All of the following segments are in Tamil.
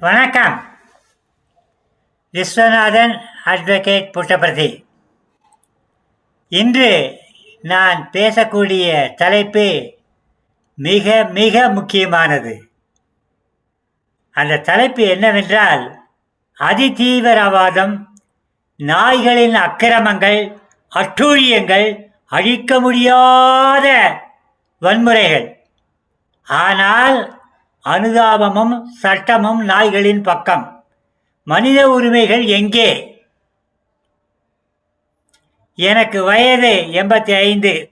வணக்கம். விஸ்வநாதன் அட்வொகேட் புட்டபிரதி இன்று நான் பேசக்கூடிய தலைப்பு மிக மிக முக்கியமானது. அந்த தலைப்பு என்னவென்றால் அதிதீவிரவாதம் நாய்களின் அக்கிரமங்கள் அட்டூழியங்கள் அழிக்க முடியாத வன்முறைகள். ஆனால் அனுதாபமும் சட்டமும் நாய்களின் பக்கம். மனித உரிமைகள் எங்கே? எனக்கு வயது எண்பத்தி ஐந்து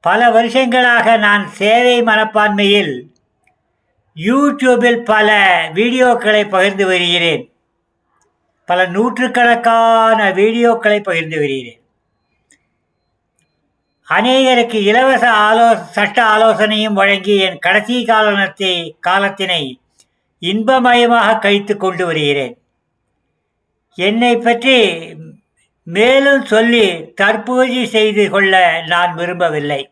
பல வருஷங்களாக நான் சேவை மனப்பான்மையில் யூடியூபில் பல வீடியோக்களை பகிர்ந்து வருகிறேன். பல நூற்றுக்கணக்கான வீடியோக்களை பகிர்ந்து வருகிறேன். அநேகருக்கு இலவச ஆலோ சட்ட ஆலோசனையும் வழங்கி என் கடைசி காலத்தை காலத்தினை இன்பமயமாக கழித்து கொண்டு வருகிறேன். என்னை பற்றி மேலும் சொல்லி தற்பூஜை செய்து கொள்ள நான் விரும்பவில்லை.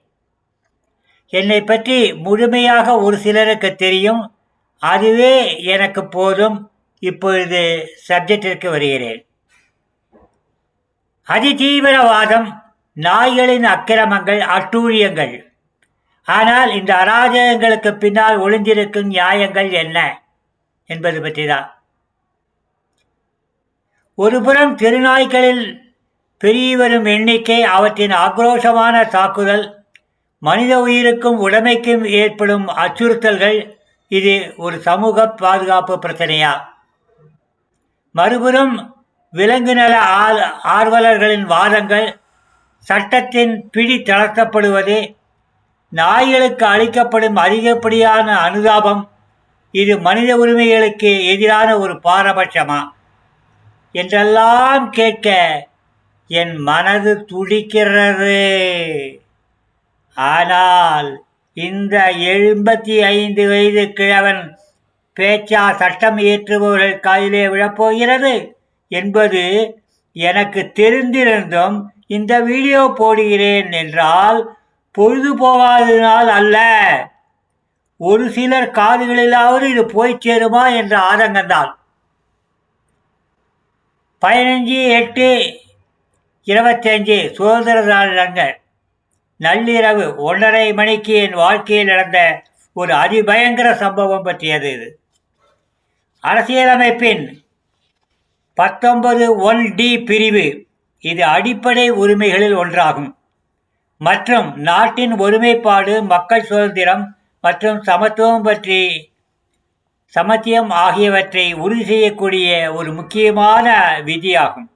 என்னை பற்றி முழுமையாக ஒரு சிலருக்கு தெரியும். அதுவே எனக்கு போதும். இப்பொழுது சப்ஜெக்டிற்கு வருகிறேன். அதிதீவிரவாதம் நாய்களின் அக்கிரமங்கள் அட்டூழியங்கள். ஆனால் இந்த அராஜகங்களுக்கு பின்னால் ஒளிந்திருக்கும் நியாயங்கள் என்ன என்பது பற்றி தான் ஒருபுறம் திருநாய்களில் பெருகி வரும் எண்ணிக்கை அவற்றின் ஆக்ரோஷமான தாக்குதல் மனித உயிருக்கும் உடைமைக்கும் ஏற்படும் அச்சுறுத்தல்கள் இது ஒரு சமூக பாதுகாப்பு பிரச்சனையா? மறுபுறம் விலங்கு நல ஆர்வலர்களின் வாதங்கள் சட்டத்தின் பிடி தளர்த்தப்படுவதே நாய்களுக்கு அளிக்கப்படும் அதிகப்படியான அனுதாபம். இது மனித உரிமைகளுக்கு எதிரான ஒரு பாரபட்சமா? என்றெல்லாம் கேட்க என் மனது துடிக்கிறது. ஆனால் இந்த எண்பத்தி ஐந்து வயது கிழவன் பேச்சா சட்டம் இயற்றுபவர்கள் காதிலே விழப்போகிறது என்பது எனக்கு தெரிந்திருந்தும் இந்த வீடியோ போடுகிறேன் என்றால் பொழுது போகாததினால் அல்ல. ஒரு சிலர் காதுகளிலாவது இது போய் சேருமா என்ற ஆதங்கம்தான் பதினஞ்சு எட்டு இருபத்தஞ்சு சுதந்திர நாள் நள்ளிரவு ஒன்றரை மணிக்கு என் வாழ்க்கையில் நடந்த ஒரு அதிபயங்கர சம்பவம் பற்றியது இது. அரசியலமைப்பின் பத்தொன்பது ஒன் டி பிரிவு இது அடிப்படை உரிமைகளில் ஒன்றாகும். மற்றும் நாட்டின் ஒருமைப்பாடு மக்கள் சுதந்திரம் மற்றும் சமத்துவம் பற்றி சமத்தியம் ஆகியவற்றை உறுதி செய்யக்கூடிய ஒரு முக்கியமான விதியாகும்.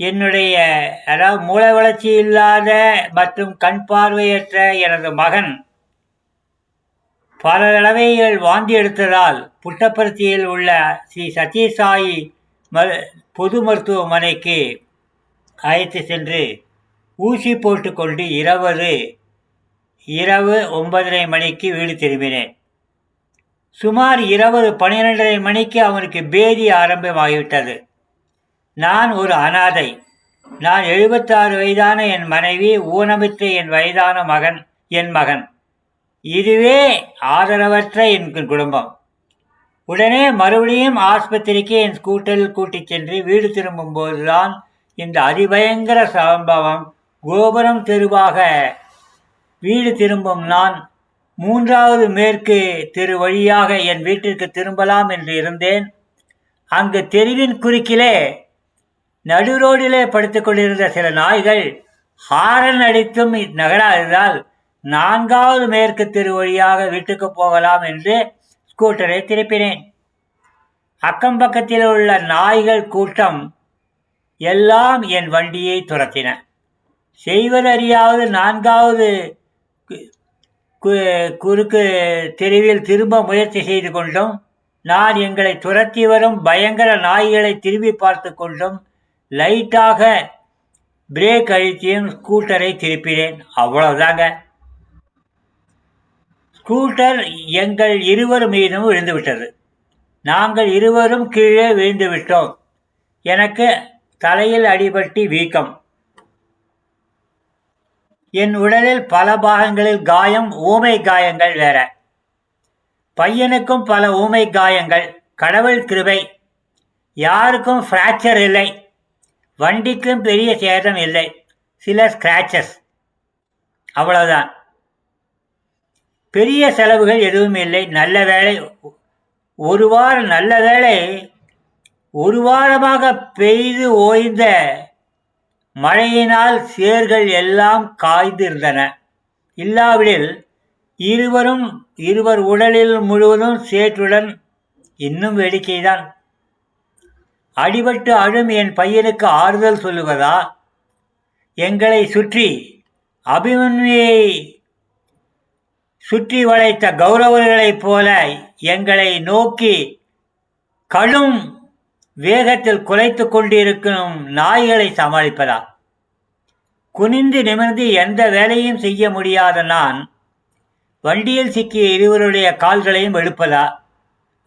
என்னுடைய அதாவது மூல வளர்ச்சி இல்லாத மற்றும் கண் பார்வையற்ற எனது மகன் பல தடவைகள் வாந்தி எடுத்ததால் புட்டப்பருத்தியில் உள்ள ஸ்ரீ சத்யசாயி பொது மருத்துவமனைக்கு அழைத்து சென்று ஊசி போட்டுக்கொண்டு இரவு இரவு ஒன்பதரை மணிக்கு வீடு திரும்பினேன். சுமார் இருபது பன்னிரெண்டரை மணிக்கு அவனுக்கு பேதி ஆரம்பமாகிவிட்டது. நான் ஒரு அனாதை. நான் எழுபத்தாறு வயதான என் மனைவி ஊனமித்த என் வயதான மகன் என் மகன். இதுவே ஆதரவற்ற என் குடும்பம். உடனே மறுபடியும் ஆஸ்பத்திரிக்கு என் ஸ்கூட்டரில் கூட்டிச் சென்று வீடு திரும்பும் போதுதான் இந்த அதிபயங்கர சம்பவம் கோபுரம் தெருவாக. வீடு திரும்பும் நான் மூன்றாவது மேற்கு தெரு வழியாக என் வீட்டிற்கு திரும்பலாம் என்று இருந்தேன். அங்கு தெருவின் குறுக்கிலே நடு ரோடிலே படுத்துக்கொண்டிருந்த சில நாய்கள் ஹாரன் அடித்தும் நகராததால் நான்காவது மேற்கு தெரு வழியாக வீட்டுக்கு போகலாம் என்று ஸ்கூட்டரை திருப்பினேன். அக்கம் பக்கத்தில் உள்ள நாய்கள் கூட்டம் எல்லாம் என் வண்டியை துரத்தின. செய்வதறியாவது நான்காவது குறுக்கு தெருவில் திரும்ப முயற்சி செய்து கொண்டும் நான் எங்களை துரத்தி வரும் பயங்கர நாய்களை திரும்பி பார்த்து கொண்டும் லைட்டாக பிரேக் அழுத்தியும் ஸ்கூட்டரை திருப்பினேன். அவ்வளவுதாங்க. ஸ்கூட்டர் எங்கள் இருவர் மீதும் விழுந்துவிட்டது. நாங்கள் இருவரும் கீழே விழுந்து விட்டோம் எனக்கு தலையில் அடிபட்டி வீக்கம். என் உடலில் பல பாகங்களில் காயம் ஊமை காயங்கள் வேற. பையனுக்கும் பல ஊமை காயங்கள் கடவுள் கிருபை. யாருக்கும் ஃப்ராக்சர் இல்லை. வண்டிக்கும் பெரிய சேதம் இல்லை. சில ஸ்கிராச்சஸ் அவ்வளவுதான். பெரிய செலவுகள் எதுவும் இல்லை. நல்ல வேலை ஒரு வாரம் நல்ல வேலை ஒரு வாரமாக பெய்து ஓய்ந்த மழையினால் சேர்கள் எல்லாம் காய்ந்திருந்தன. இல்லாவிடில் இருவரும் இருவர் உடலில் முழுவதும் சேற்றுடன் இன்னும் வேடிக்கைதான். அடிபட்டு அழும் என் பையனுக்கு ஆறுதல் சொல்லுவதா? எங்களை சுற்றி அபிமன்யை சுற்றி வளைத்த கௌரவர்களைப் போல எங்களை நோக்கி கடும் வேகத்தில் குலைத்து கொண்டிருக்கும் நாய்களை சமாளிப்பதா? குனிந்து நிமிர்ந்து எந்த வேலையும் செய்ய முடியாத நான் வண்டியில் சிக்கிய இருவருடைய கால்களையும் எழுப்பதா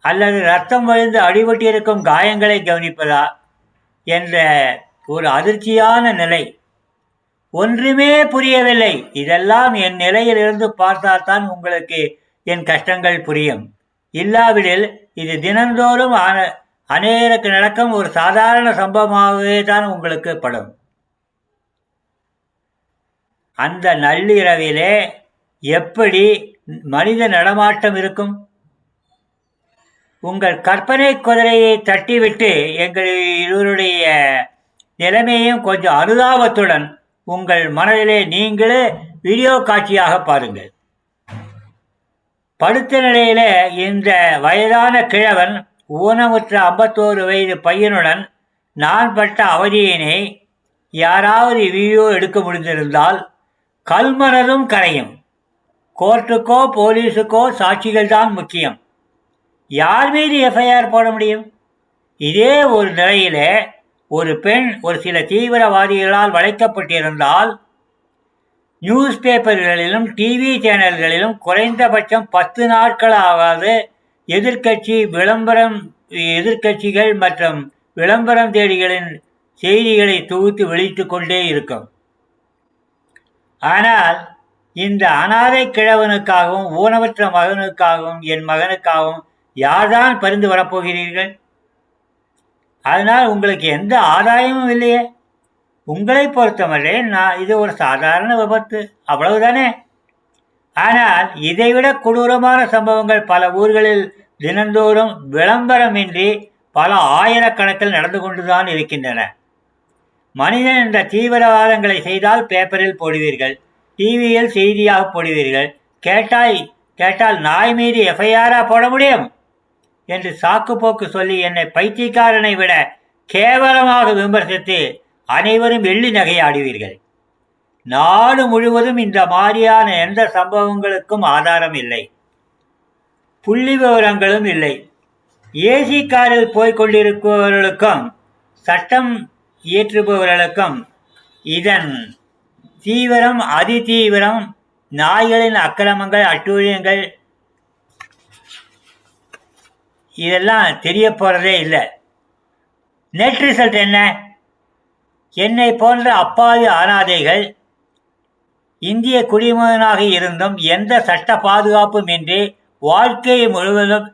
அல்லது ரத்தம் வழிந்து அடிபட்டிருக்கும் காயங்களை கவனிப்பதா? என்ற ஒரு அதிர்ச்சியான நிலை ஒன்றுமே புரியவில்லை. இதெல்லாம் என் நிலையிலிருந்து பார்த்தால்தான் உங்களுக்கு என் கஷ்டங்கள் புரியும். இல்லாவிடில் இது தினந்தோறும் அநேருக்கு நடக்கும் ஒரு சாதாரண சம்பவமாகவே தான் உங்களுக்கு படும். அந்த நள்ளிரவிலே எப்படி மனித நடமாட்டம் இருக்கும்? உங்கள் கற்பனை குதிரையை தட்டிவிட்டு எங்கள் இருவருடைய நிலைமையும் கொஞ்சம் அனுதாபத்துடன் உங்கள் மனதிலே நீங்களே வீடியோ காட்சியாக பாருங்கள். படுத்த நிலையில இந்த வயதான கிழவன் ஊனமுற்ற ஐம்பத்தோரு வயது பையனுடன் நான் பட்ட அவதியினை யாராவது வீடியோ எடுக்க முடிந்திருந்தால் கல்மனதும் கரையும். கோர்ட்டுக்கோ போலீஸுக்கோ சாட்சிகள் தான் முக்கியம். யார் மீது எஃப்ஐஆர் போட முடியும்? இதே ஒரு நிலையிலே ஒரு பெண் ஒரு சில தீவிரவாதிகளால் வளைக்கப்பட்டிருந்தால் நியூஸ் பேப்பர்களிலும் டிவி சேனல்களிலும் குறைந்தபட்சம் பத்து நாட்களாவது எதிர்கட்சி விளம்பரம் எதிர்கட்சிகள் மற்றும் விளம்பரம் தேடிகளின் செய்திகளை தொகுத்து வெளியிட்டு கொண்டே இருக்கும். ஆனால் இந்த அனாதை கிழவனுக்காகவும் ஊனமற்ற மகனுக்காகவும் என் மகனுக்காகவும் யார்தான் பரிந்து வரப்போகிறீர்கள்? அதனால் உங்களுக்கு எந்த ஆதாயமும் இல்லையே. உங்களை பொறுத்தவரை நான் இது ஒரு சாதாரண விபத்து அவ்வளவுதானே. ஆனால் இதைவிட கொடூரமான சம்பவங்கள் பல ஊர்களில் தினந்தோறும் விளம்பரமின்றி பல ஆயிரக்கணக்கில் நடந்து கொண்டுதான் இருக்கின்றன. மனிதன் இந்த தீவிரவாதங்களை செய்தால் பேப்பரில் போடுவீர்கள் டிவியில் செய்தியாக போடுவீர்கள் கேட்டாய் கேட்டால் நாய் மீது எஃப்ஐஆராக போட முடியும். என்று சாக்கு போக்கு சொல்லி என்னை பைத்தியக்காரனை விட கேவலமாக விமர்சித்து அனைவரும் எள்ளி நகையாடுவீர்கள். நாடு முழுவதும் இந்த மாதிரியான எந்த சம்பவங்களுக்கும் ஆதாரம் இல்லை. புள்ளி விவரங்களும் இல்லை. ஏசி காரில் போய்கொண்டிருப்பவர்களுக்கும் சட்டம் இயற்றுபவர்களுக்கும் இதன் தீவிரம் அதி தீவிரம் நாய்களின் அக்கிரமங்கள் அட்டூழியங்கள் இதெல்லாம் தெரிய போகிறதே இல்லை. நெட் ரிசல்ட் என்ன? என்னை போன்ற அப்பாவி அனாதைகள் இந்திய குடிமகனாக இருந்தும் எந்த சட்ட பாதுகாப்பும் இன்றி வாழ்க்கை முழுவதும்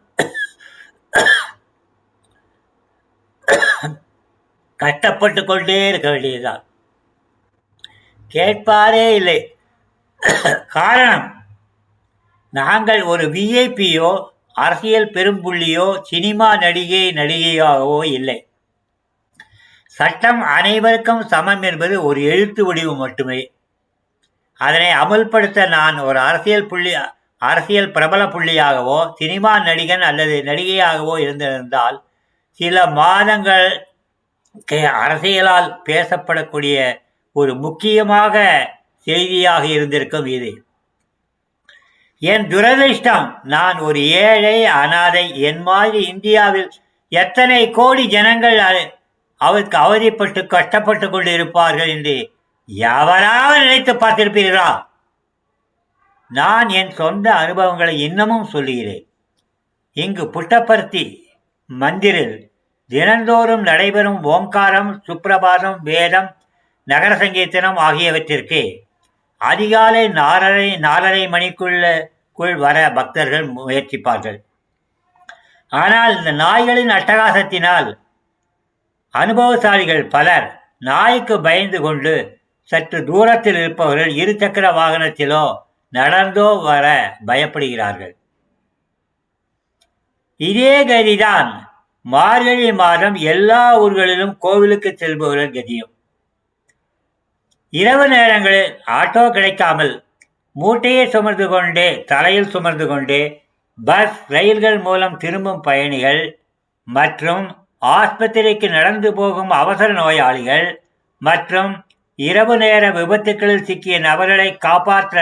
கஷ்டப்பட்டு கொண்டே இருக்க வேண்டியதுதான். கேட்பாரே இல்லை. காரணம் நாங்கள் ஒரு விஐபியோ அரசியல் பெரும்புள்ளியோ சினிமா நடிகை நடிகையாகவோ இல்லை. சட்டம் அனைவருக்கும் சமம் என்பது ஒரு எழுத்து வடிவு மட்டுமே. அதனை அமல்படுத்த நான் ஒரு அரசியல் புள்ளி அரசியல் பிரபல புள்ளியாகவோ சினிமா நடிகன் அல்லது நடிகையாகவோ இருந்திருந்தால் சில மாதங்கள் அரசியலால் பேசப்படக்கூடிய ஒரு முக்கியமாக செய்தியாக இருந்திருக்கும் இது. என் துரதிருஷ்டம் நான் ஒரு ஏழை அனாதை என் மாதிரி இந்தியாவில் எத்தனை கோடி ஜனங்கள் அவருக்கு அவதிப்பட்டு கஷ்டப்பட்டு கொண்டு இருப்பார்கள் என்று எவராவது நினைத்து பார்த்திருப்பீர்களா? நான் என் சொந்த அனுபவங்களை இன்னமும் சொல்லுகிறேன். இங்கு புட்டப்பருத்தி மந்திரில் தினந்தோறும் நடைபெறும் ஓங்காரம் சுப்பிரபாதம் வேதம் நகர சங்கீர்த்தனம் ஆகியவற்றிற்கு அதிகாலை நாலரை நாலரை மணிக்குள்ள வீட்டிற்குள் வர பக்தர்கள் முயற்சிப்பார்கள். ஆனால் இந்த நாய்களின் அட்டகாசத்தினால் அனுபவசாலிகள் பலர் நாய்க்கு பயந்து கொண்டு சற்று தூரத்தில் இருப்பவர்கள் இருசக்கர வாகனத்திலோ நடந்தோ வர பயப்படுகிறார்கள். இதே கதிதான் மார்கழி மாதம் எல்லா ஊர்களிலும் கோவிலுக்கு செல்பவர்கள் கதியும். இரவு நேரங்களில் ஆட்டோ கிடைக்காமல் மூட்டையை சுமந்து கொண்டே தலையில் சுமந்து கொண்டு பஸ் ரயில்கள் மூலம் திரும்பும் பயணிகள் மற்றும் ஆஸ்பத்திரிக்கு நடந்து போகும் அவசர நோயாளிகள் மற்றும் இரவு நேர விபத்துக்களில் சிக்கிய நபர்களை காப்பாற்ற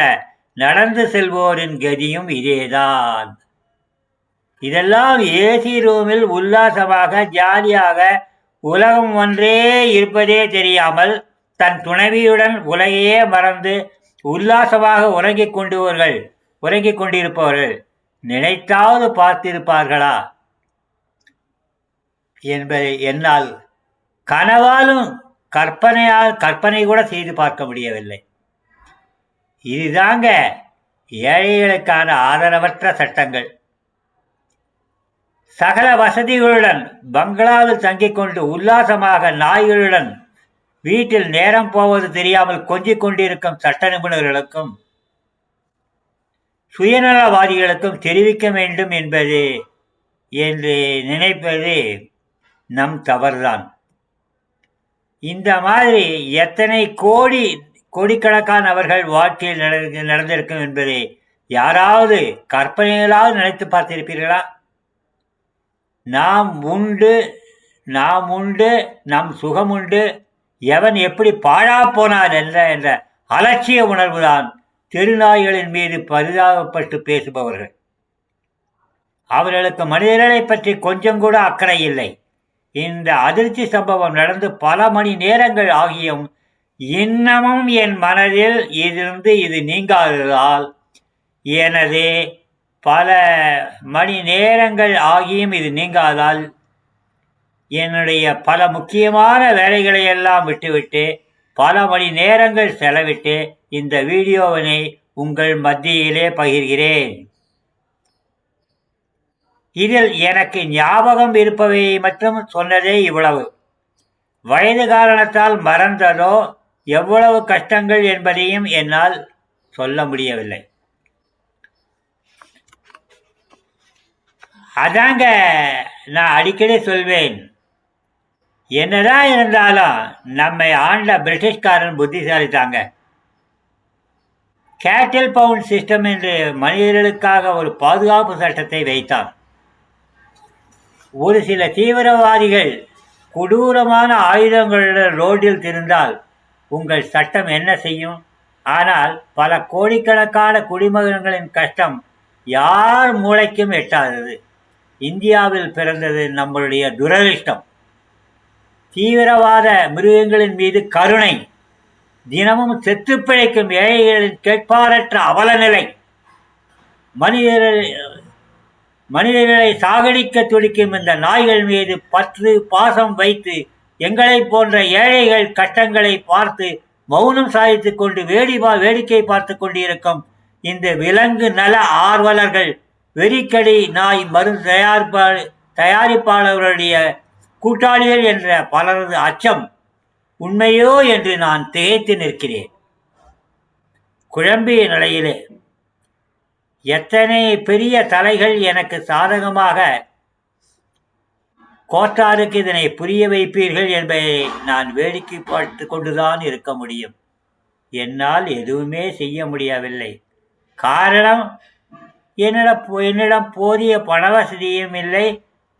நடந்து செல்வோரின் கதியும் இதேதான். இதெல்லாம் ஏசி ரூமில் உல்லாசமாக ஜாலியாக உலகம் ஒன்றே இருப்பதே தெரியாமல் தன் துணைவியுடன் உலகையே மறந்து உல்லாசமாக உறங்கிக் கொண்டுவர்கள் உறங்கிக் கொண்டிருப்பவர்கள் நினைத்தாவது பார்த்திருப்பார்களா? என்பதை என்னால் கனவாலும் கற்பனையால் கற்பனை கூட செய்து பார்க்க முடியவில்லை. இதுதாங்க ஏழைகளுக்கான ஆதரவற்ற சட்டங்கள். சகல வசதிகளுடன் பங்களாவில் தங்கிக் கொண்டு உல்லாசமாக நாய்களுடன் வீட்டில் நேரம் போவது தெரியாமல் கொஞ்சிக் கொண்டிருக்கும் சட்ட நிபுணர்களுக்கும் சுயநலவாதிகளுக்கும் தெரிவிக்க வேண்டும் என்பது என்று நினைப்பது நம் தவறுதான். இந்த மாதிரி எத்தனை கோடி கோடிக்கணக்கானவர்கள் வாழ்க்கையில் நடந்து நடந்திருக்கும் என்பதை யாராவது கற்பனைகளாவது நினைத்து பார்த்திருப்பீர்களா? நாம் உண்டு நாம் உண்டு நம் சுகம் உண்டு எவன் எப்படி பாழா போனான் என்ற என்ற அலட்சிய உணர்வுதான் தெருநாய்களின் மீது பரிதாபப்பட்டு பேசுபவர்கள். அவர்களுக்கு மனிதர்களை பற்றி கொஞ்சம் கூட அக்கறை இல்லை. இந்த அதிர்ச்சி சம்பவம் நடந்து பல மணி நேரங்கள் ஆகியும் இன்னமும் என் மனதில் இருந்து இது நீங்காததால் எனது பல மணி நேரங்கள் ஆகியும் இது நீங்காதால் என்னுடைய பல முக்கியமான வேலைகளை எல்லாம் விட்டுவிட்டு பல மணி நேரங்கள் செலவிட்டு இந்த வீடியோவினை உங்கள் மத்தியிலே பகிர்கிறேன். இதில் எனக்கு ஞாபகம் இருப்பவை மட்டும் சொன்னதே இவ்வளவு. வயது காரணத்தால் மறந்ததோ எவ்வளவு கஷ்டங்கள் என்பதையும் என்னால் சொல்ல முடியவில்லை. அதாங்க நான் அடிக்கடி சொல்வேன். என்னதான் இருந்தாலும் நம்மை ஆண்ட பிரிட்டிஷ்காரன் புத்திசாலி தாங்க கேட்டில் பவுண்ட் சிஸ்டம் என்று மனிதர்களுக்காக ஒரு பாதுகாப்பு சட்டத்தை வைத்தான். ஒரு சில தீவிரவாதிகள் கொடூரமான ஆயுதங்களுடன் ரோட்டில் திருந்தால் உங்கள் சட்டம் என்ன செய்யும்? ஆனால் பல கோடிக்கணக்கான குடிமகன்களின் கஷ்டம் யார் மூளைக்கும் எட்டாதது. இந்தியாவில் பிறந்தது நம்மளுடைய துரதிருஷ்டம். தீவிரவாத மிருகங்களின் மீது கருணை. தினமும் செத்து பிழைக்கும் ஏழைகளின் கேட்பாரற்ற அவலநிலை. மனிதர்கள் மனிதர்களை சாகடிக்க துடிக்கும் இந்த நாய்கள் மீது பற்று பாசம் வைத்து எங்களைப் போன்ற ஏழைகள் கஷ்டங்களை பார்த்து மௌனம் சாதித்துக் கொண்டு வேடிவா வேடிக்கை பார்த்து கொண்டிருக்கும் இந்த விலங்கு நல ஆர்வலர்கள் வெறிக்கடி நாய் மருந்து தயாரிப்பா தயாரிப்பாளர்களுடைய கூட்டாளிகள் என்ற பலரது அச்சம் உண்மையோ என்று நான் திகைத்து நிற்கிறேன். குழம்பிய நிலையிலே எத்தனை பெரிய தலைகள் எனக்கு சாதகமாக கோட்டாருக்கு இதனை புரிய வைப்பீர்கள் என்பதை நான் வேடிக்கை பார்த்து கொண்டுதான் இருக்க முடியும். என்னால் எதுவுமே செய்ய முடியவில்லை. காரணம் என்னிடம் என்னிடம் போதிய பண வசதியும் இல்லை.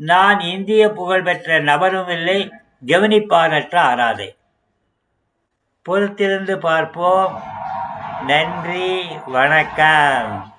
நான் இந்திய புகழ்பெற்ற நபரும் இல்லை கவனிப்பாரற்ற ஆராதை. பொறுத்திருந்து பார்ப்போம். நன்றி வணக்கம்.